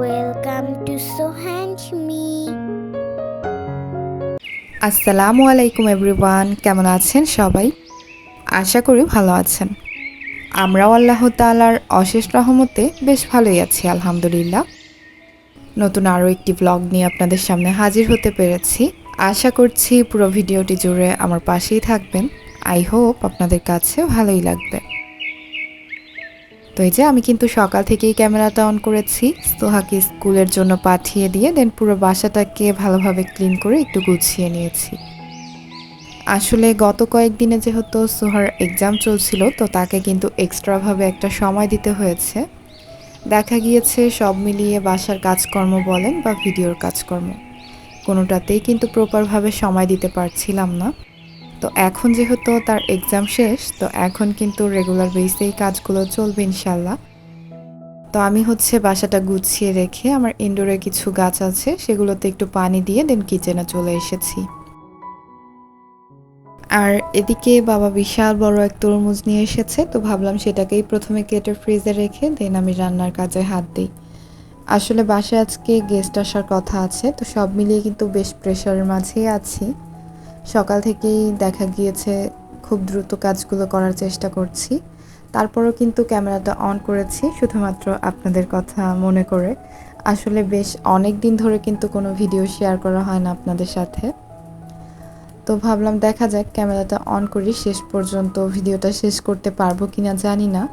Welcome to সোহ্যান্ড me আসসালামু আলাইকুম everyone, কেমন আছেন সবাই? আশা করি ভালো আছেন। আমরাও আল্লাহ তালার অশেষ রহমতে বেশ ভালোই আছি, আলহামদুলিল্লাহ। নতুন আরও একটি ব্লগ নিয়ে আপনাদের সামনে হাজির হতে পেরেছি। আশা করছি পুরো ভিডিওটি জুড়ে আমার পাশেই থাকবেন। আই হোপ আপনাদের কাছে ভালোই লাগবে। তো এই যে আমি কিন্তু সকাল থেকেই ক্যামেরাটা অন করেছি। সোহাকে স্কুলের জন্য পাঠিয়ে দিয়ে দেন পুরো বাসাটাকে ভালোভাবে ক্লিন করে একটু গুছিয়ে নিয়েছি। আসলে গত কয়েকদিনে যেহেতু সোহার এক্সাম চলছিল, তো তাকে কিন্তু এক্সট্রাভাবে একটা সময় দিতে হয়েছে। দেখা গিয়েছে সব মিলিয়ে বাসার কাজকর্ম বলেন বা ভিডিওর কাজকর্ম। কোনোটাতেই কিন্তু প্রপারভাবে সময় দিতে পারছিলাম না। তো এখন যেহেতু তার এক্সাম শেষ, তো এখন কিন্তু রেগুলার বেসেই কাজগুলো চলবে ইনশাল্লাহ তো আমি হচ্ছে বাসাটা গুছিয়ে রেখে আমার ইনডোরে কিছু গাছ আছে, সেগুলোতে একটু পানি দিয়ে দেন কিচেনে চলে এসেছি। আর এদিকে বাবা বিশাল বড় এক তরমুজ নিয়ে এসেছে, তো ভাবলাম সেটাকেই প্রথমে কেটে ফ্রিজে রেখে দেন আমি রান্নার কাজে হাত দিই। আসলে বাসায় আজকে গেস্ট আসার কথা আছে, তো সব মিলিয়ে কিন্তু বেশ প্রেশারের মাঝেই আছি। সকাল থেকেই দেখা গিয়েছে খুব দ্রুত কাজগুলো করার চেষ্টা করছি। তারপরও কিন্তু ক্যামেরাটা অন করেছি, শুধুমাত্র আপনাদের কথা মনে করে। আসলে বেশ অনেক দিন ধরে কিন্তু কোনো ভিডিও শেয়ার করা হয় না আপনাদের সাথে। তো ভাবলাম দেখা যাক, ক্যামেরাটা অন করি, শেষ পর্যন্ত ভিডিওটা শেষ করতে পারব কিনা জানি না।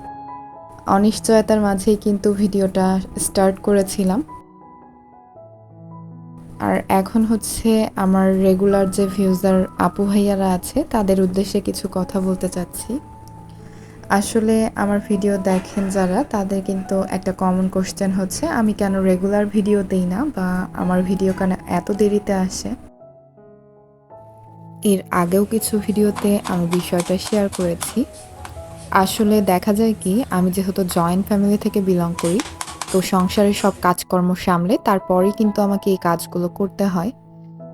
অনিশ্চয়তার মাঝেই কিন্তু ভিডিওটা স্টার্ট করেছিলাম। আর এখন হচ্ছে আমার রেগুলার যে ভিউজার আপু ভাইয়ারা আছে, তাদের উদ্দেশ্যে কিছু কথা বলতে চাচ্ছি। আসলে আমার ভিডিও দেখেন যারা, তাদের কিন্তু একটা কমন কোশ্চেন হচ্ছে, আমি কেন রেগুলার ভিডিও দেই না বা আমার ভিডিও কেন এত দেরিতে আসে? এর আগেও কিছু ভিডিওতে আমি বিষয়টা শেয়ার করেছি। আসলে দেখা যায় কি, আমি যেহেতু জয়েন্ট ফ্যামিলি থেকে বিলং করি তো সংসারের সব কাজকর্ম সামলে তারপরেই কিন্তু আমাকে এই কাজগুলো করতে হয়।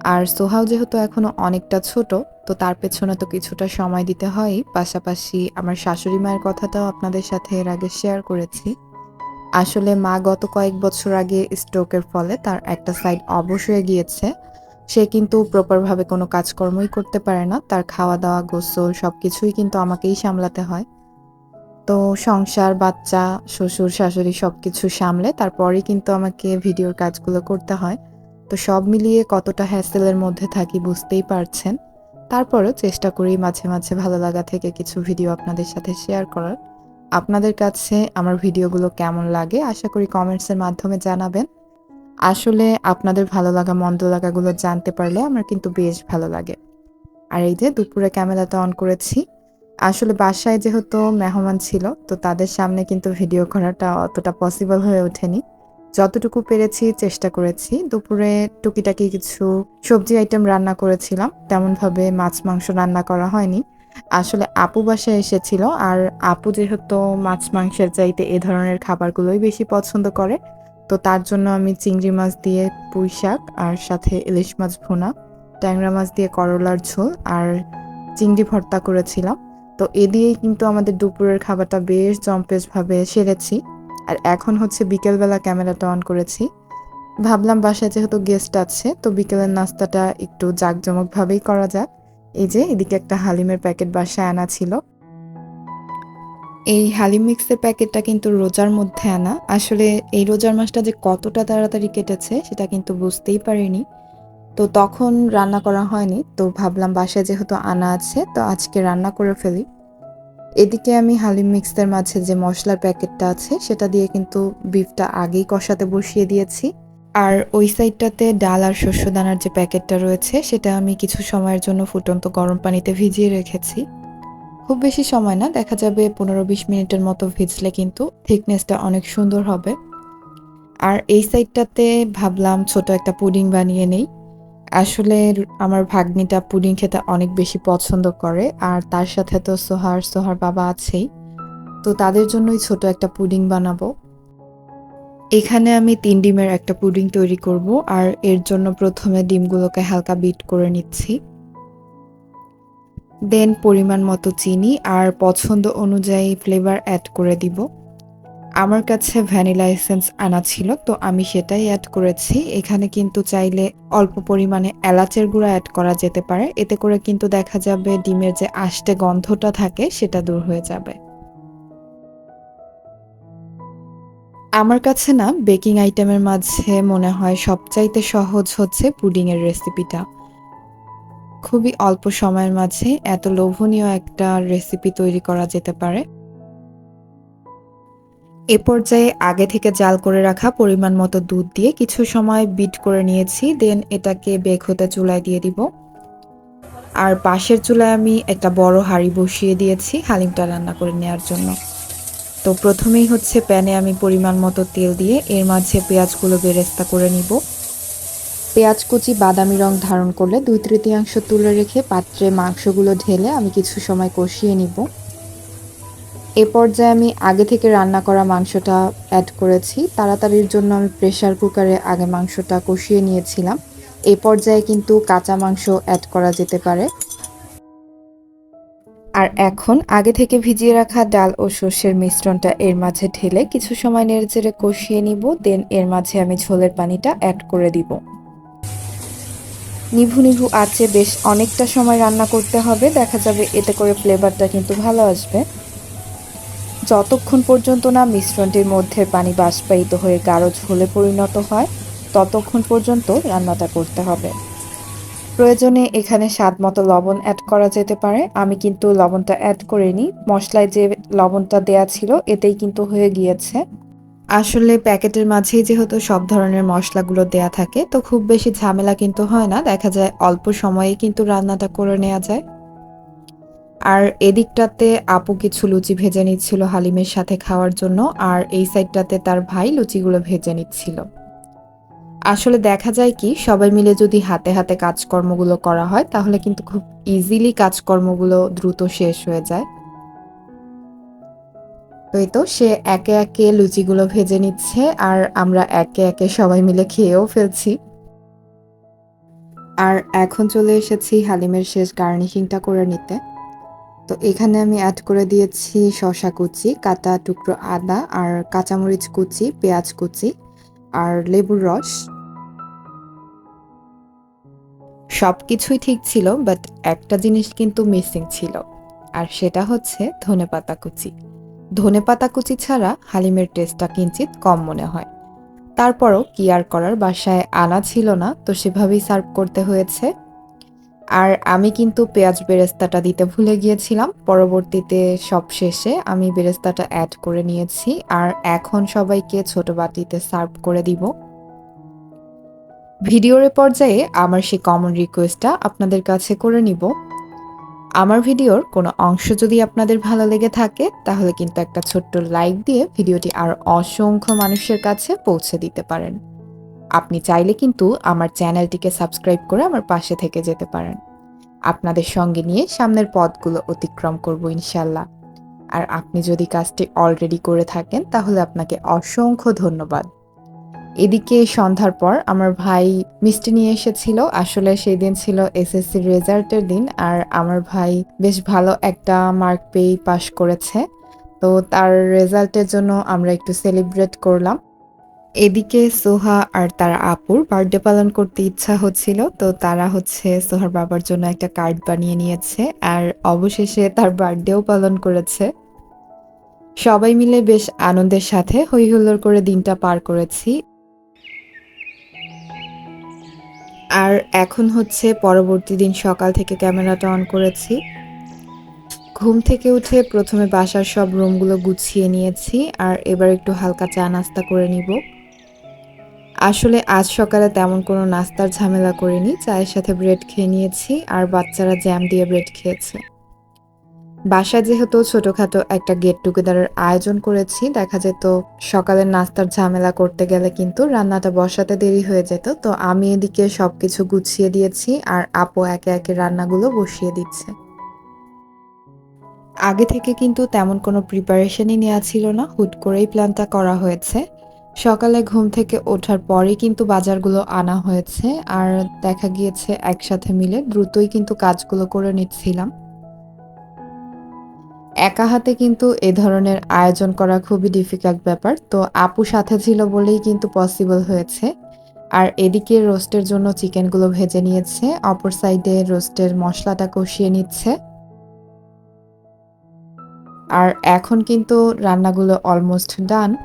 আর সোহাও যেহেতু এখনও অনেকটা ছোট, তো তার পেছনে তো কিছুটা সময় দিতে হয় পাশাপাশি আমার শাশুড়ি মায়ের কথাটাও আপনাদের সাথে এর আগে শেয়ার করেছি। আসলে মা গত কয়েক বছর আগে স্ট্রোকের ফলে তার একটা সাইড অবশ্যই গিয়েছে। সে কিন্তু প্রপারভাবে কোনো কাজকর্মই করতে পারে না। তার খাওয়া দাওয়া গোসল সব কিছুই কিন্তু আমাকেই সামলাতে হয়। তো সংসার, বাচ্চা, শ্বশুর, শাশুড়ি সব কিছু সামলে তারপরেই কিন্তু আমাকে ভিডিওর কাজগুলো করতে হয়। তো সব মিলিয়ে কতটা হ্যাসেলের মধ্যে থাকি বুঝতেই পারছেন। তারপরেও চেষ্টা করি মাঝে মাঝে ভালো লাগা থেকে কিছু ভিডিও আপনাদের সাথে শেয়ার করার। আপনাদের কাছে আমার ভিডিওগুলো কেমন লাগে আশা করি কমেন্টসের মাধ্যমে জানাবেন। আসলে আপনাদের ভালো লাগা, মন্দ লাগাগুলো জানতে পারলে আমার কিন্তু বেশ ভালো লাগে। আর এই যে দুপুরে ক্যামেরাটা অন করেছি আসলে বাসায় যেহেতু মেহমান ছিল, তো তাদের সামনে কিন্তু ভিডিও করাটা অতটা পসিবল হয়ে ওঠেনি। যতটুকু পেরেছি চেষ্টা করেছি। দুপুরে টুকিটাকি কিছু সবজি আইটেম রান্না করেছিলাম। তেমনভাবে মাছ মাংস রান্না করা হয়নি। আসলে আপু বাসায় এসেছিল, আর আপু যেহেতু মাছ মাংসের চাইতে এ ধরনের খাবারগুলোই বেশি পছন্দ করে, তো তার জন্য আমি চিংড়ি মাছ দিয়ে পুঁই শাক, আর সাথে ইলিশ মাছ ভুনা, ট্যাংরা মাছ দিয়ে করলার ঝোল, আর চিংড়ি ভর্তা করেছিলাম। তো এ দিয়েই কিন্তু আমাদের দুপুরের খাবারটা বেশ জম্পেজভাবে সেরেছি। আর এখন হচ্ছে বিকেলবেলা ক্যামেরাটা অন করেছি। ভাবলাম বাসায় যেহেতু গেস্ট আছে, তো বিকেলের নাস্তাটা একটু জাঁকজমকভাবেই করা যাক। এই যে, এদিকে একটা হালিমের প্যাকেট বাসায় আনা ছিল। এই হালিম মিক্সের প্যাকেটটা কিন্তু রোজার মধ্যে আনা। আসলে এই রোজার মাসটা যে কতটা তাড়াতাড়ি কেটেছে, সেটা কিন্তু বুঝতেই পারিনি। তো তখন রান্না করা হয়নি। তো ভাবলাম বাসায় যেহেতু আনা আছে, তো আজকে রান্না করে ফেলি। এদিকে আমি হালিম মিক্সের মাঝে যে মশলার প্যাকেটটা আছে, সেটা দিয়ে কিন্তু বিফটা আগেই কষাতে বসিয়ে দিয়েছি। আর ওই সাইডটাতে ডাল আর শস্য দানার যে প্যাকেটটা রয়েছে, সেটা আমি কিছু সময়ের জন্য ফুটন্ত গরম পানিতে ভিজিয়ে রেখেছি। খুব বেশি সময় না, দেখা যাবে পনেরো বিশ মিনিটের মতো ভিজলে কিন্তু থিকনেসটা অনেক সুন্দর হবে। আর এই সাইডটাতে ভাবলাম ছোট একটা পুডিং বানিয়ে নেই। আসলে আমার ভাগ্নিটা পুডিং খেতে অনেক বেশি পছন্দ করে, আর তার সাথে তো সোহার সোহার বাবা আছেই। তো তাদের জন্যই ছোট একটা পুডিং বানাবো। এখানে আমি তিন ডিমের একটা পুডিং তৈরি করব, আর এর জন্য প্রথমে ডিমগুলোকে হালকা বিট করে নিচ্ছি। দেন পরিমাণ মতো চিনি, আর পছন্দ অনুযায়ী ফ্লেভার অ্যাড করে দিব। আমার কাছে ভ্যানিলা এসেন্স আনা ছিল, তো আমি সেটাই অ্যাড করেছি। এখানে কিন্তু চাইলে অল্প পরিমাণে এলাচের গুঁড়া অ্যাড করা যেতে পারে। এতে করে কিন্তু দেখা যাবে ডিমের যে আষ্টে গন্ধটা থাকে, সেটা দূর হয়ে যাবে। আমার কাছে না বেকিং আইটেমের মাঝে মনে হয় সবচাইতে সহজ হচ্ছে পুডিংয়ের রেসিপিটা। খুবই অল্প সময়ের মাঝে এত লোভনীয় একটা রেসিপি তৈরি করা যেতে পারে। এ পর্যায়ে আগে থেকে জাল করে রাখা পরিমাণ মতো দুধ দিয়ে কিছু সময় বিট করে নিয়েছি, দেন এটাকে বেক হতে চুলায় দিয়ে দিব। আর পাশের চুলায় আমি একটা বড় হাঁড়ি বসিয়ে দিয়েছি হালিমটা রান্না করে নেওয়ার জন্য। তো প্রথমেই হচ্ছে প্যানে আমি পরিমাণ মতো তেল দিয়ে এর মাঝে পেঁয়াজগুলো বেরেস্তা করে নিব। পেঁয়াজ, কুচি, বাদামি রং ধারণ করলে দুই তৃতীয়াংশ তুলে রেখে পাত্রে মাংসগুলো ঢেলে আমি কিছু সময় কষিয়ে নিব। এ পর্যায়ে আমি আগে থেকে রান্না করা মাংসটা অ্যাড করেছি। তাড়াতাড়ির জন্য আমি প্রেশার কুকারে আগে মাংসটা কষিয়ে নিয়েছিলাম। এ পর্যায়ে কিন্তু কাঁচা মাংস অ্যাড করা যেতে পারে। আর এখন আগে থেকে ভিজিয়ে রাখা ডাল ও সর্ষের মিশ্রণটা এর মাঝে ঢেলে কিছু সময় নেড়েচেড়ে কষিয়ে নিব। দেন এর মাঝে আমি ঝোলের পানিটা অ্যাড করে দিব। নিভু নিভু আছে, বেশ অনেকটা সময় রান্না করতে হবে। দেখা যাবে এতে করে ফ্লেভারটা কিন্তু ভালো আসবে। যতক্ষণ পর্যন্ত না মিশ্রণটির মধ্যে পানি বাষ্পায়িত হয়ে গাঢ় ঝোলে পরিণত হয়, ততক্ষণ পর্যন্ত রান্নাটা করতে হবে। প্রয়োজনে এখানে স্বাদ মতো লবণ অ্যাড করা যেতে পারে। আমি কিন্তু লবণটা অ্যাড করিনি। মশলায় যে লবণটা দেয়া ছিল, এতেই কিন্তু হয়ে গিয়েছে। আসলে প্যাকেটের মাঝেই যেহেতু সব ধরনের মশলাগুলো দেয়া থাকে, তো খুব বেশি ঝামেলা কিন্তু হয় না। দেখা যায় অল্প সময়ে কিন্তু রান্নাটা করে নেওয়া যায়। আর এদিকটাতে আপু কিছু লুচি ভেজে নিচ্ছিল হালিমের সাথে খাওয়ার জন্য, আর এই সাইডটাতে তার ভাই লুচিগুলো ভেজে নিচ্ছিল। আসলে দেখা যায় কি, সবাই মিলে যদি হাতে হাতে কাজকর্মগুলো করা হয়, তাহলে কিন্তু খুব ইজিলি কাজকর্মগুলো দ্রুত শেষ হয়ে যায়। ওই তো, সে একে একে লুচিগুলো ভেজে নিচ্ছে, আর আমরা একে একে সবাই মিলে খেয়েও ফেলছি। আর এখন চলে এসেছি হালিমের শেষ গার্নিশিংটা করে নিতে। তো এখানে আমি অ্যাড করে দিয়েছি শশা কুচি, কাটা টুকরো আদা আর কাঁচামরিচ কুচি, পেঁয়াজ কুচি আর লেবুর রস। সব কিছুই ঠিক ছিল বাট একটা জিনিস কিন্তু মিসিং ছিল, আর সেটা হচ্ছে ধনেপাতা কুচি। ধনেপাতা কুচি ছাড়া হালিমের টেস্টটা কিঞ্চিত কম মনে হয়। তারপরও কি আর করার, বাসায় আনা ছিল না, তো সেভাবেই সার্ভ করতে হয়েছে। আর আমি কিন্তু পেঁয়াজ বেরেস্তাটা দিতে ভুলে গিয়েছিলাম। পরবর্তীতে সব শেষে আমি বেরেস্তাটা অ্যাড করে নিয়েছি। আর এখন সবাইকে ছোট বাটিতে সার্ভ করে দিব। ভিডিওর পর্যায়ে আমার সেই কমন রিকোয়েস্টটা আপনাদের কাছে করে নিব। আমার ভিডিওর কোনো অংশ যদি আপনাদের ভালো লেগে থাকে, তাহলে কিন্তু একটা ছোট্ট লাইক দিয়ে ভিডিওটি আর অসংখ্য মানুষের কাছে পৌঁছে দিতে পারেন। আপনি চাইলে কিন্তু আমার চ্যানেলটিকে সাবস্ক্রাইব করে আমার পাশে থেকে যেতে পারেন। আপনাদের সঙ্গে নিয়ে সামনের পথগুলো অতিক্রম করব ইনশাল্লাহ আর আপনি যদি কাজটি অলরেডি করে থাকেন, তাহলে আপনাকে অসংখ্য ধন্যবাদ। এদিকে সন্ধ্যার পর আমার ভাই মিষ্টি নিয়ে এসেছিল। আসলে সেই দিন ছিল এসএসসির রেজাল্টের দিন আর আমার ভাই বেশ ভালো একটা মার্ক পেয়েই পাশ করেছে। তো তার রেজাল্টের জন্য আমরা একটু সেলিব্রেট করলাম। এদিকে সোহা আর তার আপুর বার্থডে পালন করতে ইচ্ছা হচ্ছিল, তো তারা হচ্ছে সোহার বাবার জন্য একটা কার্ড বানিয়ে নিয়েছে আর অবশেষে তার বার্থডেও পালন করেছে। সবাই মিলে বেশ আনন্দের সাথে হই হুল্লোড় করে দিনটা পার করেছি। আর এখন হচ্ছে পরবর্তী দিন সকাল থেকে ক্যামেরাটা অন করেছি। ঘুম থেকে উঠে প্রথমে বাসার সব রুমগুলো গুছিয়ে নিয়েছি আর এবার একটু হালকা চা নাস্তা করে নিব। আসলে আজ সকালে তেমন কোনো নাস্তার ঝামেলা করিনি। চায়ের সাথে ব্রেড খেয়ে নিয়েছি আর বাচ্চারা জ্যাম দিয়ে ব্রেড খেয়েছে। বাসায় যেহেতু ছোটোখাটো একটা গেট টুগেদারের আয়োজন করেছি, দেখা যেত সকালের নাস্তার ঝামেলা করতে গেলে কিন্তু রান্নাটা বসাতে দেরি হয়ে যেত। তো আমি এদিকে সব কিছু গুছিয়ে দিয়েছি আর আপু একে একে রান্নাগুলো বসিয়ে দিচ্ছে। আগে থেকে কিন্তু তেমন কোনো প্রিপারেশনই নেওয়া ছিল না। হুট করেই প্ল্যানটা করা হয়েছে। সকালে ঘুম থেকে ওঠার পরেই কিন্তু বাজারগুলো আনা হয়েছে আর দেখা গিয়েছে একসাথে মিলে দ্রুতই কিন্তু কাজগুলো করে নিচ্ছিলাম। একা হাতে কিন্তু এ ধরনের আয়োজন করা খুবই ডিফিকাল্ট ব্যাপার। তো আপু সাথে ছিল বলেই কিন্তু পসিবল হয়েছে। আর এদিকে রোস্টের জন্য চিকেনগুলো ভেজে নিয়েছে, অপর সাইডে রোস্টের মশলাটা কষিয়ে নিচ্ছে। আর এখন কিন্তু রান্নাগুলো অলমোস্ট ডান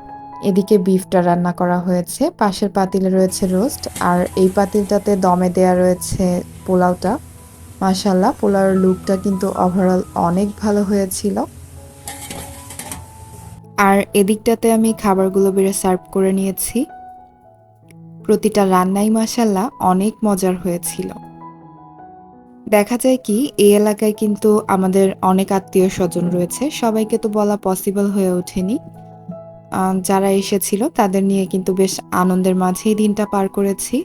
এদিকে বিফটা রান্না করা হয়েছে, পাশের পাতিলে রয়েছে রোস্ট, আর এই পাতিলটাতে দমে দেয়া রয়েছে পোলাওটা। মাশাল্লাহ পোলাওর লুকটা কিন্তু ওভারঅল অনেক ভালো হয়েছিল। আর এদিকটাতে আমি খাবারগুলো বেড়ে সার্ভ করে নিয়েছি। প্রতিটা রান্নাই মাসাল্লাহ অনেক মজার হয়েছিল। দেখা যায় কি, এই এলাকায় কিন্তু আমাদের অনেক আত্মীয় স্বজন রয়েছে, সবাইকে তো বলা পসিবল হয়ে ওঠেনি। যারা এসেছিল, তাদের নিয়ে কিন্তু বেশ আনন্দের মাঝেই দিনটা পার করেছি।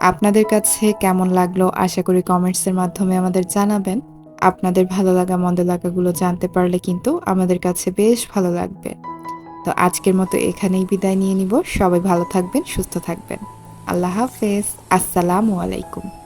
আপনাদের কাছে কেমন লাগল আশা করি কমেন্টসের মাধ্যমে আমাদের জানাবেন। আপনাদের ভালো লাগা, মন্দ লাগাগুলো জানতে পারলে কিন্তু আমাদের কাছে বেশ ভালো লাগবে। তো আজকের মতো এখানেই বিদায় নিয়ে নিব। সবাই ভালো থাকবেন, সুস্থ থাকবেন। আল্লাহ হাফেজ। আসসালামু আলাইকুম।